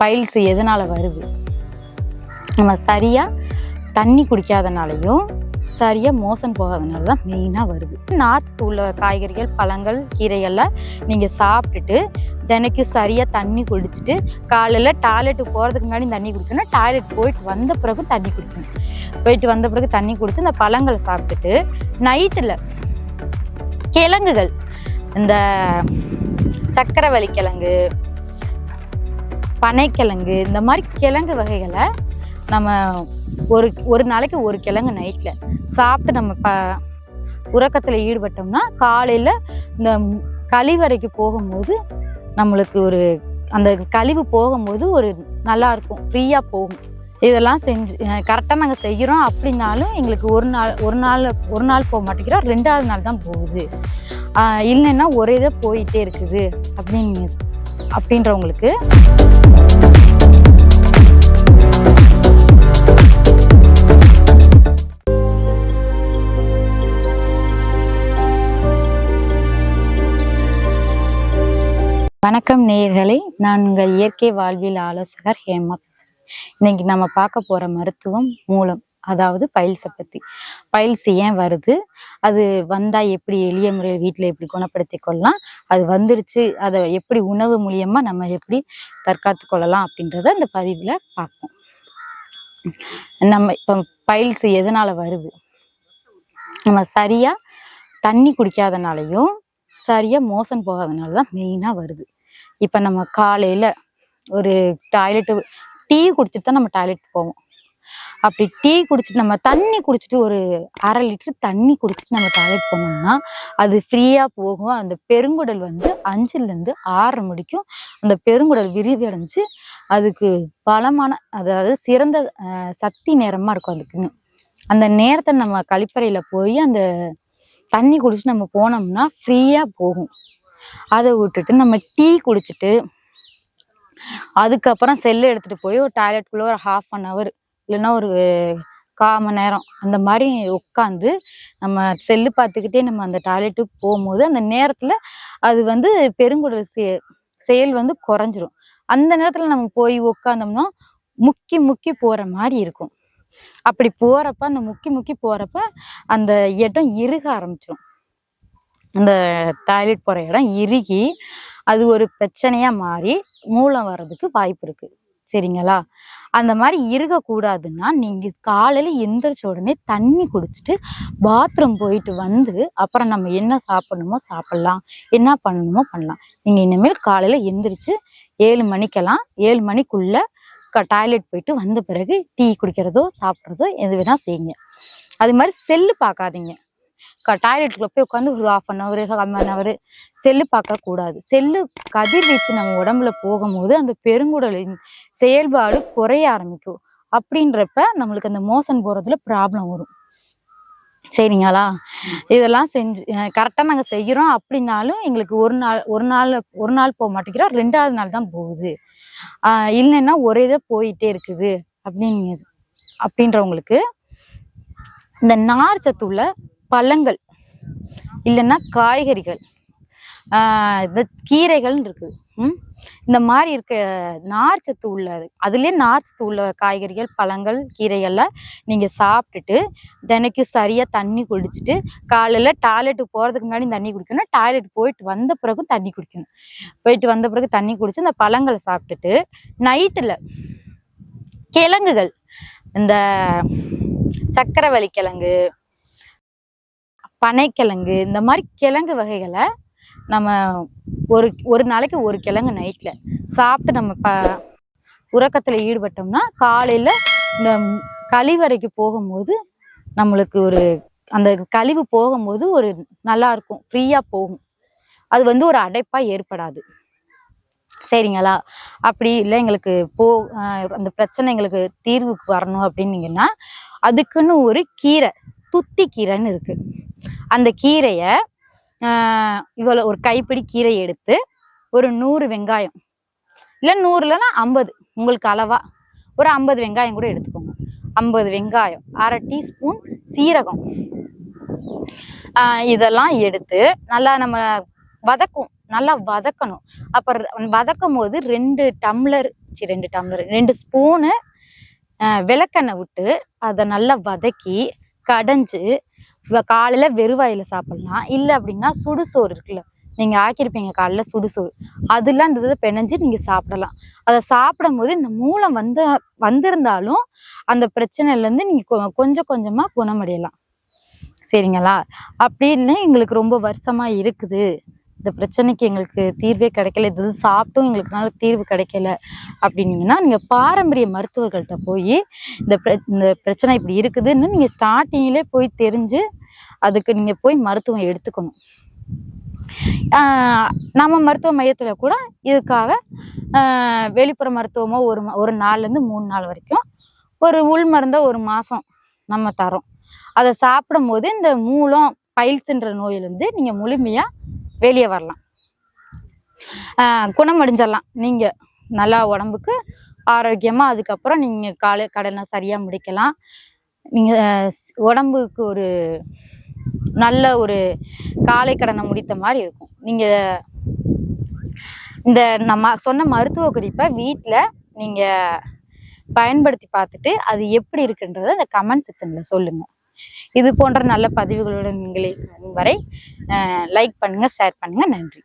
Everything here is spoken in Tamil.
பைல்ஸ் எதனால் வருது? நம்ம சரியாக தண்ணி குடிக்காதனாலையும் சரியாக மோசன் போகாதனால தான் மெயினாக வருது. நார்த்து உள்ள காய்கறிகள் பழங்கள் கீரைகள்லாம் நீங்கள் சாப்பிட்டுட்டு தினைக்கும் சரியாக தண்ணி குடிச்சிட்டு காலையில் டாய்லெட்டுக்கு போகிறதுக்கு முன்னாடி தண்ணி குடிக்கணும். டாய்லெட் போயிட்டு வந்த பிறகு தண்ணி குடிக்கணும். போயிட்டு வந்த பிறகு தண்ணி குடித்து இந்த பழங்களை சாப்பிட்டுட்டு நைட்டில் கிழங்குகள் இந்த சக்கரவள்ளி கிழங்கு பனைக்கிழங்கு இந்த மாதிரி கிழங்கு வகைகளை நம்ம ஒரு ஒரு நாளைக்கு ஒரு கிழங்கு நைட்டில் சாப்பிட்டு நம்ம ப உறக்கத்தில் ஈடுபட்டோம்னா காலையில் இந்த கழிவறைக்கு போகும்போது நம்மளுக்கு ஒரு அந்த கழிவு போகும்போது ஒரு நல்லா இருக்கும் ஃப்ரீயாக போகும். இதெல்லாம் செஞ்சு கரெக்டாக நாங்கள் செய்கிறோம் அப்படின்னாலும் எங்களுக்கு ஒரு நாள் ஒரு நாள் ஒரு நாள் போக மாட்டேங்கிறோம் ரெண்டாவது நாள் தான் போகுது. இல்லைன்னா ஒரே இதாக போயிட்டே இருக்குது அப்படின்னு அப்படின்றவங்களுக்கு வணக்கம் நேயர்களே. நான் உங்கள் இயற்கை வாழ்வியல் ஆலோசகர் ஹேமா பேசுகிறேன் இன்னைக்கு நம்ம பார்க்க போகிற மருத்துவம் மூலம். அதாவது பைல்ஸை பற்றி பைல்ஸ் ஏன் வருது? அது வந்தால் எப்படி எளிய முறையில் வீட்டில் எப்படி குணப்படுத்தி கொள்ளலாம்? அது வந்துருச்சு அதை எப்படி உணவு மூலியமாக நம்ம எப்படி தற்காத்து கொள்ளலாம் அப்படின்றத இந்த பதிவில் பார்ப்போம். நம்ம இப்போ பைல்ஸ் எதனால் வருது? நம்ம சரியாக தண்ணி குடிக்காதனாலையும் சரியாக மோசன் போகாதனால தான் மெயினாக வருது. இப்போ நம்ம காலையில் ஒரு டாய்லெட்டு டீ குடிச்சிட்டு தான் நம்ம டாய்லெட் போவோம். அப்படி டீ குடிச்சிட்டு நம்ம தண்ணி குடிச்சிட்டு ஒரு அரை லிட்டர் தண்ணி குடிச்சிட்டு நம்ம டாய்லெட் போனோம்னா அது ஃப்ரீயாக போகும். அந்த பெருங்குடல் வந்து அஞ்சுலேருந்து ஆறு முடிக்கும். அந்த பெருங்குடல் விரிவி அடைஞ்சு அதுக்கு பலமான அதாவது சிறந்த சக்தி நேரமாக இருக்கும் அதுக்குன்னு. அந்த நேரத்தை நம்ம கழிப்பறையில் போய் அந்த தண்ணி குடிச்சு நம்ம போனோம்னா ஃப்ரீயாக போகும். அதை விட்டுட்டு நம்ம டீ குடிச்சிட்டு அதுக்கப்புறம் செல்லு எடுத்துட்டு போய் ஒரு டாய்லெட்குள்ளே ஒரு ஹாஃப் அன் ஹவர் இல்லைன்னா ஒரு கால் மணி நேரம் அந்த மாதிரி உட்காந்து நம்ம செல்லு பார்த்துக்கிட்டே நம்ம அந்த டாய்லெட்டுக்கு போகும்போது அந்த நேரத்தில் அது வந்து பெருங்குடல் செ செயல் வந்து குறைஞ்சிரும். அந்த நேரத்தில் நம்ம போய் உட்காந்தோம்னா முக்கி முக்கி போகிற மாதிரி இருக்கும். அப்படி போகிறப்ப அந்த முக்கி முக்கி போகிறப்ப அந்த இடம் இறுக ஆரம்பிச்சிடும் அந்த டாய்லெட் போகிற இடம் இறுகி அது ஒரு பிரச்சனையாக மாறி மூலம் வர்றதுக்கு வாய்ப்பு இருக்குது சரிங்களா? அந்த மாதிரி இருக்கக்கூடாதுன்னா நீங்கள் காலையில் எந்திரிச்ச உடனே தண்ணி குடிச்சிட்டு பாத்ரூம் போயிட்டு வந்து அப்புறம் நம்ம என்ன சாப்பிடணுமோ சாப்பிட்லாம். என்ன பண்ணணுமோ பண்ணலாம். நீங்கள் இனிமேல் காலையில் எந்திரிச்சு ஏழு மணிக்கெல்லாம் ஏழு மணிக்குள்ளே க டாய்லெட் போயிட்டு வந்த பிறகு டீ குடிக்கிறதோ சாப்பிட்றதோ எது வேணால் செய்யுங்க. அது மாதிரி செல்லு பார்க்காதீங்க. டாய்லெட்டுக்குள்ள போய் உட்காந்து ஒரு half an hour an hour cell பார்க்கக்கூடாது செல்லு கதிர்வீச்சு நம்ம உடம்புல போகும்போது அந்த பெருங்குடலின் செயல்பாடு குறைய ஆரம்பிக்கும். அப்படின்றப்ப நம்மளுக்கு அந்த மோசன் போகிறதுல ப்ராப்ளம் வரும். சரிங்களா? இதெல்லாம் செஞ்சு கரெக்டாக நாங்கள் செய்கிறோம் அப்படின்னாலும் எங்களுக்கு ஒரு நாள் ஒரு நாள் ஒரு நாள் போக மாட்டேங்கிறோம் ரெண்டாவது நாள் தான் போகுது. இல்லைன்னா ஒரே இதாக போயிட்டே இருக்குது அப்படின்னு அப்படின்றவங்களுக்கு இந்த நார் சத்து உள்ள பழங்கள் இல்லைன்னா காய்கறிகள் இந்த கீரைகள்னு இருக்குது ம்? இந்த மாதிரி இருக்க நார் சத்து உள்ளது அதுலேயே நார் சத்து உள்ள காய்கறிகள் பழங்கள் கீரைகள்லாம் நீங்கள் சாப்பிட்டுட்டு தினைக்கும் சரியாக தண்ணி குடிச்சிட்டு காலையில் டாய்லெட்டுக்கு போகிறதுக்கு முன்னாடி தண்ணி குடிக்கணும். டாய்லெட் போயிட்டு வந்த பிறகும் தண்ணி குடிக்கணும். போயிட்டு வந்த பிறகு தண்ணி குடித்து இந்த பழங்களை சாப்பிட்டுட்டு நைட்டில் கிழங்குகள் இந்த சக்கரவள்ளி கிழங்கு பனைக்கிழங்கு இந்த மாதிரி கிழங்கு வகைகளை நம்ம ஒரு ஒரு நாளைக்கு ஒரு கிழங்கு நைட்டில் சாப்பிட்டு நம்ம ப உறக்கத்தில் ஈடுபட்டோம்னா காலையில் இந்த கழிவறைக்கு போகும்போது நம்மளுக்கு ஒரு அந்த கழிவு போகும்போது ஒரு நல்லா இருக்கும் ஃப்ரீயாக போகும். அது வந்து ஒரு அடைப்பாக ஏற்படாது. சரிங்களா? அப்படி இல்லை எங்களுக்கு போ அந்த பிரச்சனை எங்களுக்கு தீர்வுக்கு வரணும் அப்படின்னீங்கன்னா அதுக்குன்னு ஒரு கீரை துத்தி கீரைன்னு இருக்குது அந்த கீரையை இவ்வளோ ஒரு கைப்பிடி கீரை எடுத்து ஒரு நூறு வெங்காயம். இல்லை நூறுலனா ஐம்பது உங்களுக்கு அளவாக ஒரு ஐம்பது வெங்காயம் கூட எடுத்துக்கோங்க. ஐம்பது வெங்காயம் அரை டீஸ்பூன் சீரகம். இதெல்லாம் எடுத்து நல்லா நம்ம வதக்கும் நல்லா வதக்கணும். அப்புறம் வதக்கும் போது ரெண்டு டம்ளர் சி ரெண்டு டம்ளர் ரெண்டு ஸ்பூனு விளக்கெண்ணெய் விட்டு அதை நல்லா வதக்கி கடைஞ்சு காலையில் வெறுவாயில் சாப்பிட்லாம். இல்லை அப்படின்னா சுடுசோறு இருக்குல்ல. நீங்கள் ஆக்கியிருப்பீங்க காலைல சுடுசோறு அதெல்லாம் இந்த இதை பிணைஞ்சு நீங்கள் சாப்பிடலாம். அதை சாப்பிடும் போது இந்த மூலம் வந்து வந்திருந்தாலும் அந்த பிரச்சனையிலேருந்து நீங்கள் கொ- கொஞ்சம் கொஞ்சமாக குணமடையலாம். சரிங்களா? அப்படின்னு எங்களுக்கு ரொம்ப வருஷமாக இருக்குது. இந்த பிரச்சனைக்கு எங்களுக்கு தீர்வே கிடைக்கல இது சாப்பிட்டும் எங்களுக்குனால தீர்வு கிடைக்கல அப்படின்னீங்கன்னா நீங்கள் பாரம்பரிய மருத்துவர்கள்ட்ட போய் இந்த பிர- இந்த பிரச்சனை இப்படி இருக்குதுன்னு நீங்கள் ஸ்டார்டிங்கிலே போய் தெரிஞ்சு அதுக்கு நீங்கள் போய் மருத்துவம் எடுத்துக்கணும். நம்ம மருத்துவ மையத்தில் கூட இதுக்காக வெளிப்புற மருத்துவமோ ஒரு ஒரு நாள்லேருந்து மூணு நாள் வரைக்கும் ஒரு உள் மருந்தை ஒரு மாதம் நம்ம தரோம். அதை சாப்பிடும் போது இந்த மூலம் பைல்ஸ்ன்ற நோயிலிருந்து நீங்கள் முழுமையாக வெளியே வரலாம். குணமடைஞ்சிடலாம் நீங்கள் நல்லா உடம்புக்கு ஆரோக்கியமாக அதுக்கப்புறம் நீங்கள் காலை கடனை சரியாக முடிக்கலாம். நீங்கள் உடம்புக்கு ஒரு நல்ல ஒரு காலை கடனை முடித்த மாதிரி இருக்கும். நீங்கள் இந்த நம்ம சொன்ன மருத்துவ குறிப்பை வீட்டில் நீங்கள் பயன்படுத்தி பார்த்துட்டு அது எப்படி இருக்குன்றதை இந்த கமெண்ட் செக்ஷனில் சொல்லுங்கள் இது போன்ற நல்ல பதிவுகளுடன் உங்களை வரை லைக் பண்ணுங்க ஷேர் பண்ணுங்க. நன்றி.